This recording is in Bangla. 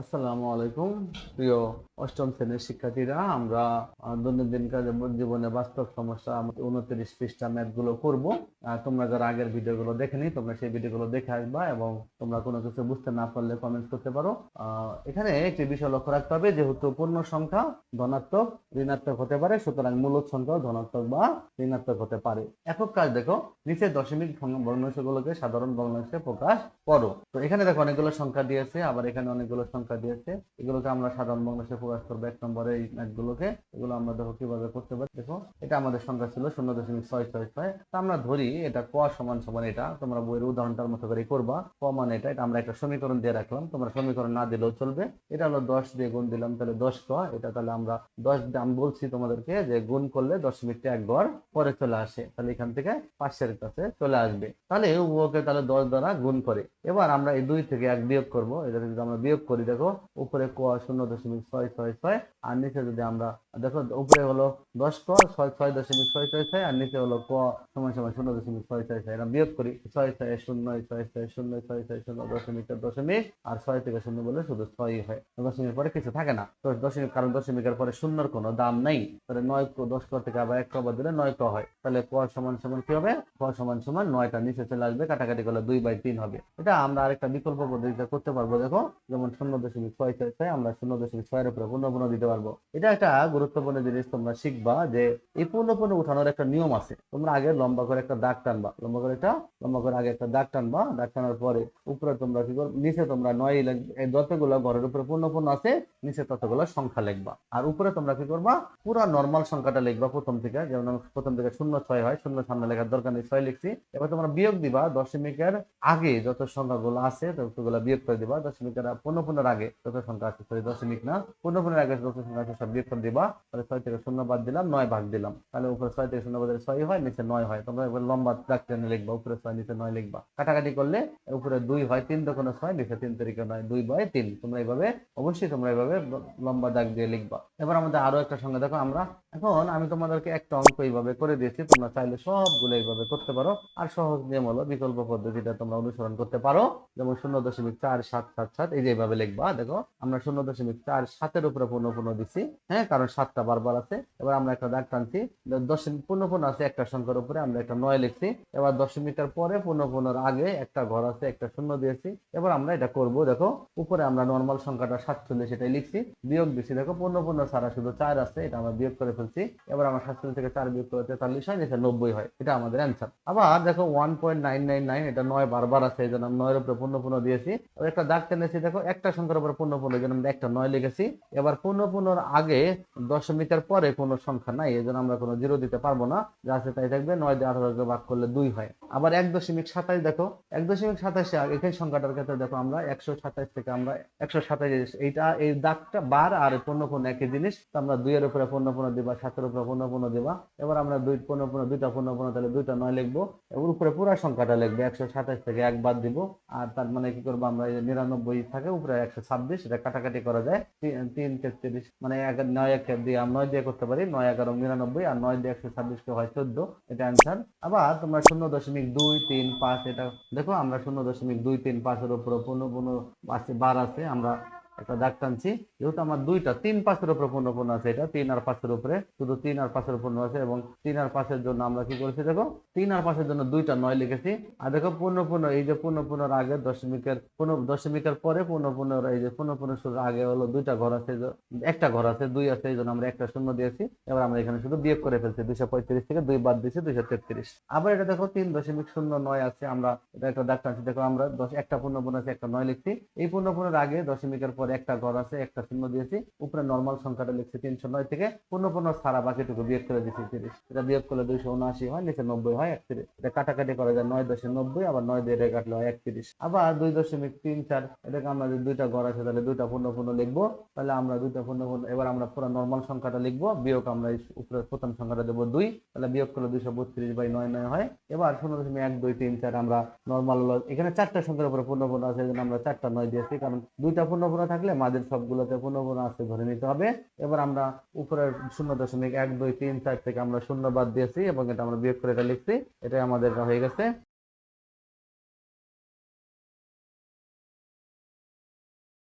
আসসালামু আলাইকুম। প্রিয় অষ্টম শ্রেণির শিক্ষার্থীরা, আমরা দৈনন্দিন কাজে জীবনে বাস্তব সমস্যা উনত্রিশ পৃষ্ঠা ম্যাথগুলো করব তোমরা যারা আগের ভিডিও ভিডিওগুলো দেখেনি, তোমরা সেই ভিডিওগুলো দেখে আসবা এবং তোমরা কোনো কিছু বুঝতে না পারলে কমেন্ট করতে পারো। এখানে একটি বিষয় লক্ষ্য রাখতে হবে, যেহেতু পূর্ণ সংখ্যা ধনাত্মক, ঋণাত্মক হতে পারে, সুতরাং মূলত সংখ্যাও ধনাত্মক বা ঋণাত্মক হতে পারে। একক কাজ দেখো, নিচে দশমিক ভগ্ন- ভগ্নাংশগুলোকে সাধারণ ভগ্নাংশে প্রকাশ করো। তো এখানে দেখো অনেকগুলো সংখ্যা দিয়েছে, আবার এখানে অনেকগুলো সংখ্যা দিয়েছে। এগুলোকে আমরা সাধারণ ভগ্নাংশে প্রকাশ করব এক নম্বরে এই ম্যাথগুলোকে এগুলো আমরা দেখো কীভাবে করতে পারি। দেখো, এটা আমাদের সংখ্যা ছিল শূন্য দশমিক ছয় ছয় ছয়। তা আমরা ধরি, এটা ক সমান সমান এটা। তোমরা বইয়ের উদাহরণটার মতো করে করবা। ক মানে এটা এটা আমরা একটা সমীকরণ দিয়ে রাখলাম। তোমরা সমীকরণ না দিলেও চলবে। এটা হলো দশ দিয়ে গুণ দিলাম, তাহলে দশ ক। এটা তাহলে আমরা দশ দিয়ে, আমি বলছি তোমাদেরকে যে গুণ করলে দশমিকটা এক ঘর পরে চলে আসে। তাহলে এখান থেকে পাশের কাছে চলে আসবে। তাহলে উভয়কে তাহলে দশ দ্বারা গুণ করে। এবার আমরা এই দুই থেকে এক বিয়োগ করব। এটা যদি আমরা বিয়োগ করি দেখো উপরে ক শূন্য দশমিক ছয় ছয় ছয়। আর নিচে যদি আমরা দেখো, উপরে হলো দশ ক ছয় ছয় দশমিক ছয় ছয় ছয়, আর নিচে হলো ক সমান সমান শূন্য দশমিক ছয় ছয় ছয়। এটা বিয়োগ করি, ছয় ছয় শূন্য, ছয় ছয় শূন্য, ছয় ছয় শূন্য দশমিক দশমিক, আর ছয় থেকে শূন্য বলে শুধু ছয়ই হয়। দশমিক পরে কিছু থাকে না। তো দশমিক, কারণ দশমিকের পরে শূন্যর কোনো দাম নেই। তাহলে নয় ক- দশ ক থেকে আবার এক ক বাদ দিলে নয় ক হয়। তাহলে ক সমান সমান কি হবে? ক সমান সমান নয়টা নিচে চলে আসবে, কাটাকাটি করলে দুই বাই তিন হবে। এটা আমরা আরেকটা বিকল্প পদ্ধতিতে করতে পারব, দেখো। যেমন শূন্য দশমিক ছয় ছয় ছয়, আমরা শূন্য দশমিক ছয়ের উপরে পূর্ণ দিতে পারব। এটা একটা গুরুত্বপূর্ণ জিনিস তোমরা শিখবা যে এই পূর্ণ পূর্ণ উঠানোর একটা নিয়ম আছে। তোমরা আগে লম্বা করে একটা দাগ টানবা। লম্বা করে একটা, লম্বা করে আগে একটা দাগ টানবা। দাগ টানার পরে উপরে তোমরা কি করবে? নিচে তোমরা নয় যতগুলো ঘরের উপরে পূর্ণ পূর্ণ আছে, নিচে ততগুলো সংখ্যা লিখবা। আর উপরে তোমরা কি করবা? পুরো নর্মাল সংখ্যাটা লিখবা প্রথম থেকে। যেমন প্রথম থেকে শূন্য ছয় হয়, শূন্য সামনে লেখার দরকার নেই, ছয় লিখছি। এবার তোমরা বিয়োগ দিবা, দশমিকের আগে যত সংখ্যাগুলো আছে, ততগুলো বিয়োগ করে দিবা। দশমিকের পূর্ণ পূর্ণের আগে যত সংখ্যা আছে, সরি, দশমিক না পূর্ণ পূর্ণের আগে যত সংখ্যা আছে, সব বিয়োগ করে দিবা। তাহলে ছয় থেকে দিলাম, নয় ভাগ দিলাম। তাহলে উপরে ছয় থেকে ছয় হয়, নিচে নয় হয়। তোমরা এবার লম্বা লিখবা, উপরে ছয়, নিচে নয় লিখবা। কাটাকাটি করলে উপরে দুই হয়, তিন দোকানে ছয়, নিচে তিন নয়, দুই বাই তিন। তোমরা এইভাবে, অবশ্যই তোমরা এইভাবে লম্বা দিয়ে লিখবা। এবার আমাদের আরও একটা সংখ্যা দেখো আমরা এখন আমি তোমাদেরকে একটা অঙ্ক এইভাবে করে দিয়েছি, তোমরা চাইলে সবগুলো এইভাবে করতে পারো। আর সহজ নিয়ম হলো, বিকল্প পদ্ধতিটা তোমরা অনুসরণ করতে পারো। যেমন শূন্য দশমিক চার সাত সাত সাত, এই যে এইভাবে লিখবা, দেখো। আমরা শূন্য দশমিক চার সাতের উপরে পূর্ণ পূর্ণ দিচ্ছি হ্যাঁ? কারণ সাতটা বারবার আছে। এবার আমরা একটা দাগ টানছি। দশমিক পূর্ণ পূর্ণ আছে একটা সংখ্যার উপরে, আমরা একটা নয় লিখছি। এবার দশমিকের পরে পূর্ণ পূর্ণর আগে একটা ঘর আছে, একটা শূন্য দিয়েছি। এবার আমরা এটা করব, দেখো, উপরে আমরা নর্মাল সংখ্যাটা সাতচল্লিশ এটাই লিখছি। বিয়োগ দিচ্ছি দেখো, পূর্ণ পূর্ণ ছাড়া শুধু চার আছে, এটা আমরা বিয়োগ করে ফেলছি। এবার আমরা সাতচল্লিশ থেকে চার বিয়োগ করে তেতাল্লিশ হয়, নিচে নব্বই হয়, এটা আমাদের অ্যান্সার আবার দেখো one point nine nine nine এটা নয় বারবার আছে, এই জন্য নয়ের উপরে পূর্ণ পূর্ণ দিয়েছি। একটা দাগ টেনেছি, দেখো, একটা সংখ্যার উপরে পূর্ণ পূর্ণ, এই জন্য আমরা একটা নয় লিখেছি। এবার পূর্ণ পূর্ণর আগে দশমিকের পরে কোনো সংখ্যা নাই, এই জন্য আমরা কোনো জিরো দিতে পারব না। যা আছে তাই থাকবে, নয় দিয়ে আঠারোকে ভাগ করলে দুই হয়। আবার এক দশমিক সাতাশ দেখো, এক দশমিক সাতাশে এখানে সংখ্যাটার ক্ষেত্রে দেখো আমরা একশো সাতাশ থেকে আমরা একশো সাতাশ এইটা, এই দাগটা বার আর পূর্ণ পূর্ণ একই জিনিস আমরা দুইয়ের উপরে পূর্ণ পূর্ণ দিবা, সাতের উপরে পূর্ণ পূর্ণ দিবা। এবার আমরা দুই পূর্ণ পূর্ণ, দুইটা পূর্ণ পূর্ণ, তাহলে দুইটা নয় লিখব। এবার উপরে পুরো সংখ্যাটা লিখব, একশো সাতাশ থেকে এক বাদ দিব। আর তার মানে কি করব আমরা নিরানব্বই থাকে, উপরে একশো ছাব্বিশ, এটা কাটাকাটি করা যায়। তিন তেত্রিশ মানে এক, নয়, এক দিয়ে আমরা নয় দিয়ে করতে পারি, নয়, এগারো, নিরানব্বই আর নয় দিয়ে একশো ছাব্বিশকে হয় চোদ্দ। এটা অ্যান্সার আবার তোমরা শূন্য দশমিক দুই তিন পাঁচ, এটা দেখো আমরা শূন্য দশমিক দুই তিন পাঁচের উপরে পনেরো পনেরো আছে বার আছে, আমরা একটা দাগ টানছি। যেহেতু আমার দুইটা, তিন পাঁচের উপরে পূর্ণ পূর্ণ আছে এটা, তিন আর পাঁচের উপরে। শুধু তিন আর পাঁচের পূর্ণ আছে এবং তিন আর পাঁচের জন্য আমরা কি করেছি দেখো, তিন আর পাঁচের জন্য দুইটা নয় লিখেছি। আর দেখো পূর্ণ পূর্ণ এই যে পূর্ণ পূর্ণর আগে দশমিকের, পূর্ণ, দশমিকের পরে পূর্ণ পূর্ণর এই যে পূর্ণ পূর্ণ শুরুর আগে হলো দুইটা ঘর আছে একটা ঘর আছে, দুই আছে, এই জন্য আমরা একটা শূন্য দিয়েছি। এবার আমরা এখানে শুধু বিয়োগ করে ফেলছি, দুইশো পঁয়ত্রিশ থেকে দুই বাদ দিয়েছি, দুইশো তেত্রিশ। আবার এটা দেখো, তিন দশমিক শূন্য নয় আছে, আমরা এটা একটা দাগ টানছি। দেখো আমরা দশ, একটা পূর্ণ পূর্ণ আছে, একটা নয় লিখছি। এই পূর্ণ পূর্ণের আগে দশমিকের পরে একটা ঘর আছে, একটা শূন্য দিয়েছি। উপরে নর্মাল সংখ্যাটা লিখছি তিনশো নয় থেকে পূর্ণ পূর্ণ সারা বাকিটুকু বিয়োগ করে দিচ্ছি তিরিশ। এটা বিয়োগ করলে দুইশো উনআশি হয়, নিচে নব্বই হয়, একত্রিশ। এটা কাটাকাটি করা যায় নয় দশে নব্বই, আবার নয় দিয়ে এটা কাটলে হয় একত্রিশ। আবার দুই দশমিক তিন চার, এটাকে আমরা যদি দুইটা ঘর আছে তাহলে দুইটা পূর্ণ পূর্ণ লিখব। তাহলে আমরা দুইটা পূর্ণ পূর্ণ এবার আমরা পুরো নর্মাল সংখ্যাটা লিখব, বিয়োগ আমরা উপরে প্রথম সংখ্যাটা দেবো দুই, তাহলে বিয়োগ করলে দুইশো বত্রিশ বাই নয় নয় হয়। এবার শূন্য দশমিক এক, দুই, তিন, চার আমরা নর্মাল এখানে চারটা সংখ্যার উপরে পূর্ণ পূর্ণ আছে আমরা চারটা নয় দিয়েছি, কারণ দুইটা পূর্ণ পূর্ণ থাকলে মাঝের সবগুলোতে পুনঃ আছে ধরে নিতে হবে। এবার আমরা উপরের শূন্য দশমিক এক, দুই, তিন, চার থেকে আমরা শূন্য বাদ দিয়েছি এবং এটা আমরা বিয়োগ করে এটা লিখছি এটাই আমাদের হয়ে গেছে।